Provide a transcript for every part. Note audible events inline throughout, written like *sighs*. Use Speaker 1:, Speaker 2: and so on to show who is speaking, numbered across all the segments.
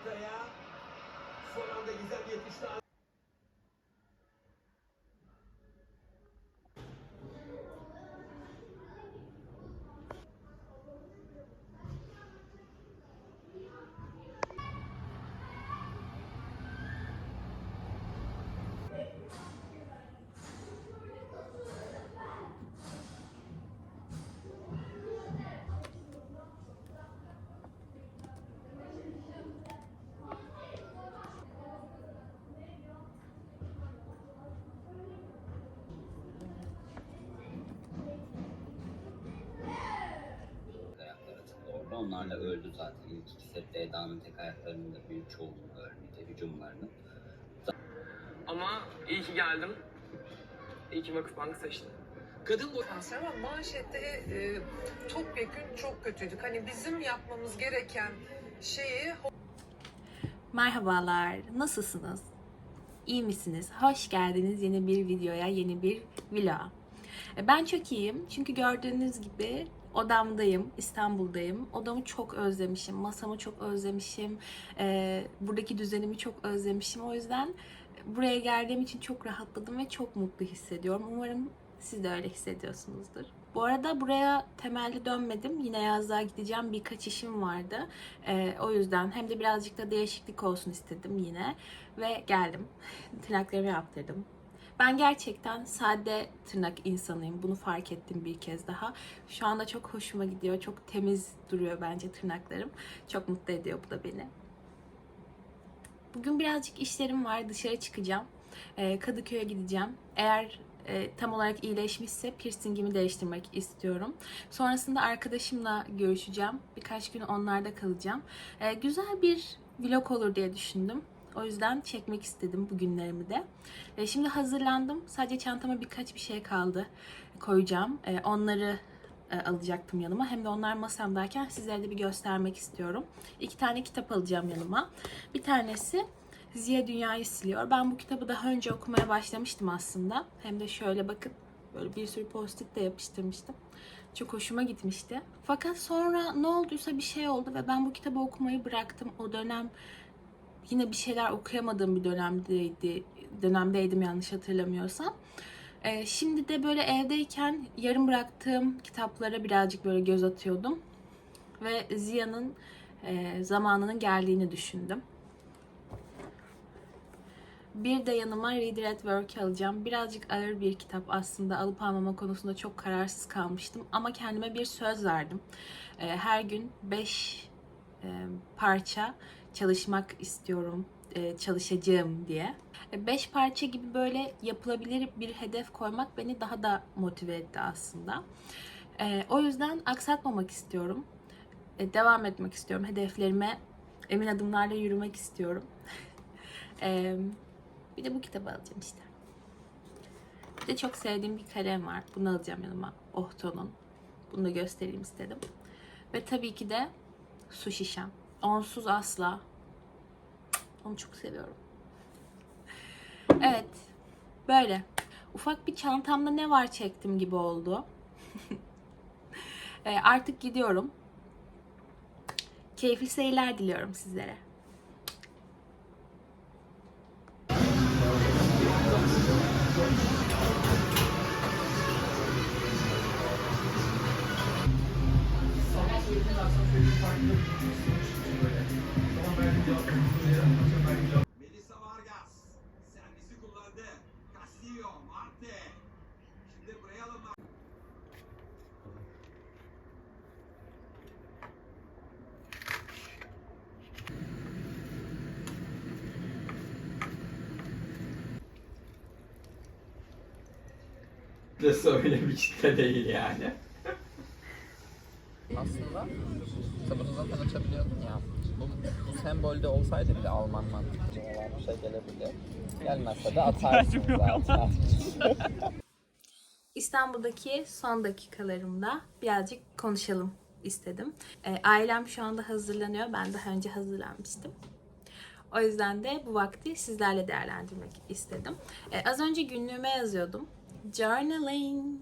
Speaker 1: ortaya. Son anda Gizem yetişti.
Speaker 2: Onlarla öldü zaten. İlk iki sette Eda'nın tek ayaklarının da büyük çoğunluğu ölmedi. Hücumlarını.
Speaker 3: Ama iyi ki geldim. İyi ki Vakıfbank'ı seçtim.
Speaker 4: Kadın boy
Speaker 5: Kanser ama manşette e, topyekün çok kötüydük. Hani bizim yapmamız gereken şeyi
Speaker 6: Merhabalar, nasılsınız? İyi misiniz? Hoş geldiniz yeni bir videoya, yeni bir vloga. E, Ben çok iyiyim çünkü gördüğünüz gibi odamdayım, İstanbul'dayım. Odamı çok özlemişim, masamı çok özlemişim, e, buradaki düzenimi çok özlemişim. O yüzden buraya geldiğim için çok rahatladım ve çok mutlu hissediyorum. Umarım siz de öyle hissediyorsunuzdur. Bu arada buraya temelde dönmedim. Yine yazlığa gideceğim. Birkaç işim vardı. Ee, o yüzden hem de birazcık da değişiklik olsun istedim yine. Ve geldim. *laughs* Tırnaklarımı yaptırdım. Ben gerçekten sade tırnak insanıyım. Bunu fark ettim bir kez daha. Şu anda çok hoşuma gidiyor. Çok temiz duruyor bence tırnaklarım. Çok mutlu ediyor bu da beni. Bugün birazcık işlerim var. Dışarı çıkacağım. Ee, Kadıköy'e gideceğim. Eğer e, tam olarak iyileşmişse piercingimi değiştirmek istiyorum. Sonrasında arkadaşımla görüşeceğim. Birkaç gün onlarda kalacağım. Ee, güzel bir vlog olur diye düşündüm. O yüzden çekmek istedim bugünlerimi de. Ee, şimdi hazırlandım. Sadece çantama birkaç bir şey kaldı koyacağım. Ee, onları e, alacaktım yanıma. Hem de onlar masamdayken sizlere de bir göstermek istiyorum. İki tane kitap alacağım yanıma. Bir tanesi Ziya Dünyayı Siliyor. Ben bu kitabı daha önce okumaya başlamıştım aslında. Hem de şöyle bakın böyle bir sürü post-it de yapıştırmıştım. Çok hoşuma gitmişti. Fakat sonra ne olduysa bir şey oldu ve ben bu kitabı okumayı bıraktım. O dönem yine bir şeyler okuyamadığım bir dönemdeydi. Dönemdeydim yanlış hatırlamıyorsam. Ee, şimdi de böyle evdeyken yarım bıraktığım kitaplara birazcık böyle göz atıyordum. Ve Ziya'nın e, zamanının geldiğini düşündüm. Bir de yanıma Reader at Work alacağım. Birazcık ağır bir kitap aslında. Alıp almama konusunda çok kararsız kalmıştım. Ama kendime bir söz verdim. Ee, Her gün 5 parça çalışmak istiyorum, e, çalışacağım diye. 5 parça gibi böyle yapılabilir bir hedef koymak beni daha da motive etti aslında. O yüzden aksatmamak istiyorum. E, Devam etmek istiyorum. Hedeflerime emin adımlarla yürümek istiyorum. *laughs* Bir de bu kitabı alacağım işte. Bir de çok sevdiğim bir kalem var. Bunu alacağım yanıma. Ohto'nun. Bunu da göstereyim istedim. Ve tabii ki de su şişem. Onsuz asla. Onu çok seviyorum. Evet. Böyle. Ufak bir çantamda ne var çektim gibi oldu. *laughs* Ee, artık gidiyorum. Keyifli seyirler diliyorum sizlere.
Speaker 1: Melissa Vargas. Servisi kullandı. Castillo. Marte. Şimdi buraya alınma.
Speaker 7: Nasıl öyle bir kitle değil yani.
Speaker 4: aslında açabiliyordun ya. Bu, bu sembolde olsaydı bile Alman mantıklı olan bir şey gelebilir. Gelmezse de *laughs* atarsın zaten. *laughs*
Speaker 6: İstanbul'daki son dakikalarımda birazcık konuşalım istedim. E, ailem şu anda hazırlanıyor. Ben daha önce hazırlanmıştım. O yüzden de bu vakti sizlerle değerlendirmek istedim. E, az önce günlüğüme yazıyordum. Journaling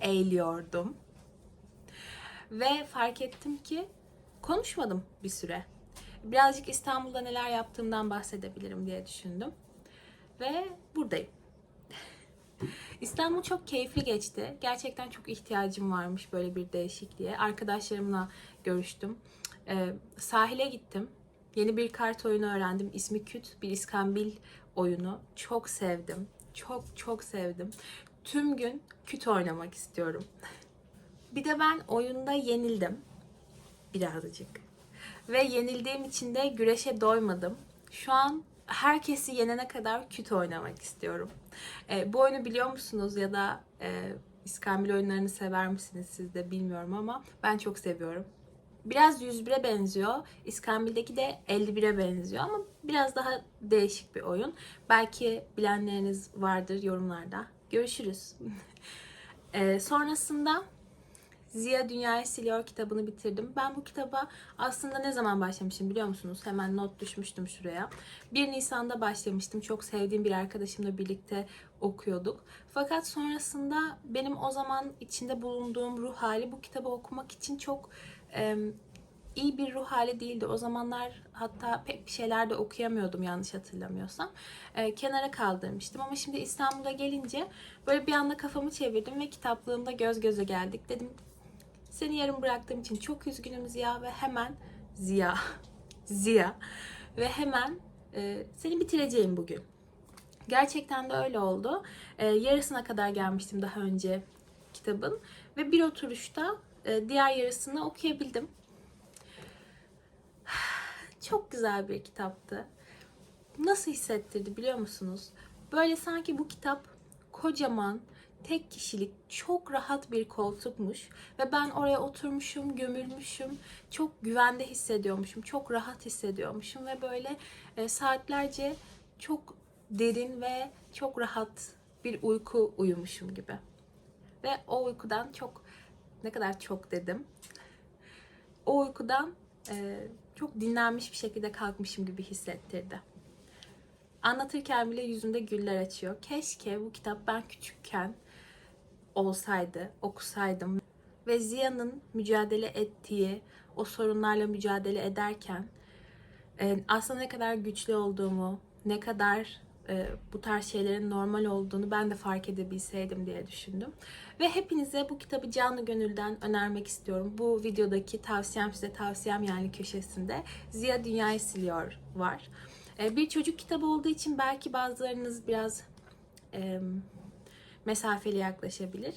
Speaker 6: eğiliyordum. Ve fark ettim ki konuşmadım bir süre. Birazcık İstanbul'da neler yaptığımdan bahsedebilirim diye düşündüm. Ve buradayım. *laughs* İstanbul çok keyifli geçti. Gerçekten çok ihtiyacım varmış böyle bir değişikliğe. Arkadaşlarımla görüştüm. Ee, sahile gittim. Yeni bir kart oyunu öğrendim. İsmi Küt. Bir iskambil oyunu. Çok sevdim. Çok çok sevdim. Tüm gün küt oynamak istiyorum. *laughs* Bir de ben oyunda yenildim. Birazcık. Ve yenildiğim için de güreşe doymadım. Şu an herkesi yenene kadar küt oynamak istiyorum. E, bu oyunu biliyor musunuz ya da e, iskambil oyunlarını sever misiniz siz de bilmiyorum ama ben çok seviyorum. Biraz 101'e benziyor. İskambil'deki de 51'e benziyor ama biraz daha değişik bir oyun. Belki bilenleriniz vardır yorumlarda. Görüşürüz. *laughs* E, sonrasında Ziya Dünyayı Siliyor kitabını bitirdim. Ben bu kitaba aslında ne zaman başlamışım biliyor musunuz? Hemen not düşmüştüm şuraya. 1 Nisan'da başlamıştım. Çok sevdiğim bir arkadaşımla birlikte okuyorduk. Fakat sonrasında benim o zaman içinde bulunduğum ruh hali bu kitabı okumak için çok e, iyi bir ruh hali değildi. O zamanlar hatta pek bir şeyler de okuyamıyordum yanlış hatırlamıyorsam. E, kenara kaldırmıştım ama şimdi İstanbul'a gelince böyle bir anda kafamı çevirdim ve kitaplığımda göz göze geldik. Dedim seni yarım bıraktığım için çok üzgünüm Ziya ve hemen Ziya *laughs* Ziya ve hemen e, seni bitireceğim bugün. Gerçekten de öyle oldu. E, yarısına kadar gelmiştim daha önce kitabın ve bir oturuşta e, diğer yarısını okuyabildim. *sighs* Çok güzel bir kitaptı. Nasıl hissettirdi biliyor musunuz? Böyle sanki bu kitap kocaman, tek kişilik, çok rahat bir koltukmuş ve ben oraya oturmuşum, gömülmüşüm, çok güvende hissediyormuşum, çok rahat hissediyormuşum ve böyle e, saatlerce çok derin ve çok rahat bir uyku uyumuşum gibi. Ve o uykudan çok, ne kadar çok dedim, o uykudan e, çok dinlenmiş bir şekilde kalkmışım gibi hissettirdi. Anlatırken bile yüzümde güller açıyor. Keşke bu kitap ben küçükken olsaydı, okusaydım ve Ziya'nın mücadele ettiği, o sorunlarla mücadele ederken e, aslında ne kadar güçlü olduğumu, ne kadar e, bu tarz şeylerin normal olduğunu ben de fark edebilseydim diye düşündüm. Ve hepinize bu kitabı canlı gönülden önermek istiyorum. Bu videodaki tavsiyem size tavsiyem yani köşesinde Ziya Dünyayı Siliyor var. E, bir çocuk kitabı olduğu için belki bazılarınız biraz mesafeli yaklaşabilir.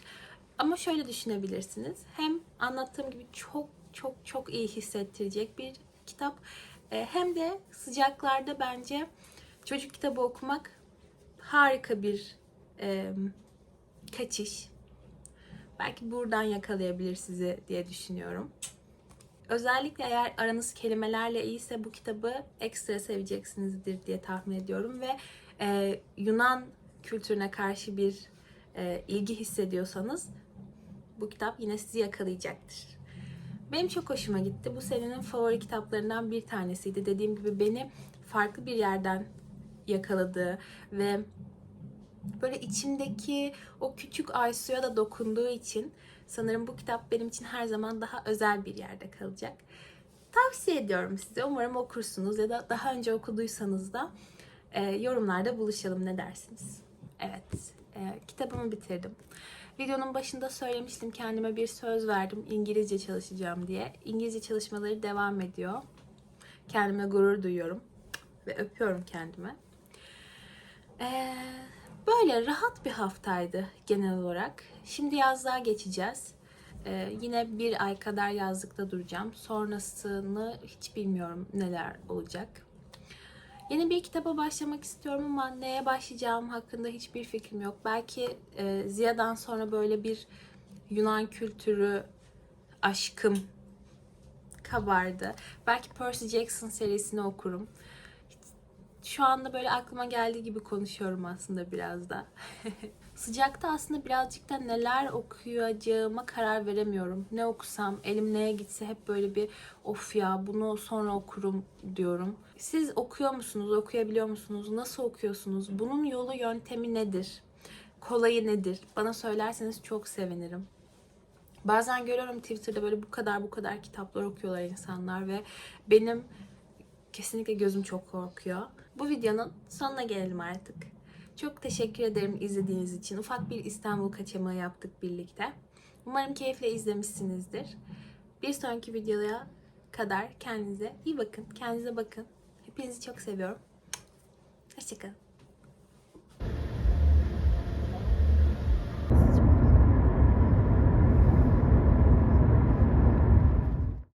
Speaker 6: Ama şöyle düşünebilirsiniz. Hem anlattığım gibi çok çok çok iyi hissettirecek bir kitap. E, hem de sıcaklarda bence çocuk kitabı okumak harika bir e, kaçış. Belki buradan yakalayabilir sizi diye düşünüyorum. Özellikle eğer aranız kelimelerle iyiyse bu kitabı ekstra seveceksinizdir diye tahmin ediyorum ve e, Yunan kültürüne karşı bir e, ilgi hissediyorsanız bu kitap yine sizi yakalayacaktır. Benim çok hoşuma gitti. Bu senenin favori kitaplarından bir tanesiydi. Dediğim gibi beni farklı bir yerden yakaladı ve böyle içimdeki o küçük Aysu'ya da dokunduğu için sanırım bu kitap benim için her zaman daha özel bir yerde kalacak. Tavsiye ediyorum size. Umarım okursunuz ya da daha önce okuduysanız da e, yorumlarda buluşalım ne dersiniz? Evet, e, kitabımı bitirdim. Videonun başında söylemiştim kendime bir söz verdim İngilizce çalışacağım diye. İngilizce çalışmaları devam ediyor. Kendime gurur duyuyorum ve öpüyorum kendime. Ee, böyle rahat bir haftaydı genel olarak. Şimdi yazlığa geçeceğiz. Ee, yine bir ay kadar yazlıkta duracağım. Sonrasını hiç bilmiyorum neler olacak. Yeni bir kitaba başlamak istiyorum ama neye başlayacağım hakkında hiçbir fikrim yok. Belki e, Ziya'dan sonra böyle bir Yunan kültürü aşkım kabardı. Belki Percy Jackson serisini okurum. Şu anda böyle aklıma geldiği gibi konuşuyorum aslında biraz da. *laughs* Sıcakta aslında birazcık da neler okuyacağıma karar veremiyorum. Ne okusam, elim neye gitse hep böyle bir of ya bunu sonra okurum diyorum. Siz okuyor musunuz, okuyabiliyor musunuz, nasıl okuyorsunuz, bunun yolu yöntemi nedir, kolayı nedir? Bana söylerseniz çok sevinirim. Bazen görüyorum Twitter'da böyle bu kadar bu kadar kitaplar okuyorlar insanlar ve benim Kesinlikle gözüm çok korkuyor. Bu videonun sonuna gelelim artık. Çok teşekkür ederim izlediğiniz için. Ufak bir İstanbul kaçamağı yaptık birlikte. Umarım keyifle izlemişsinizdir. Bir sonraki videoya kadar kendinize iyi bakın. Kendinize bakın. Hepinizi çok seviyorum. Hoşçakalın.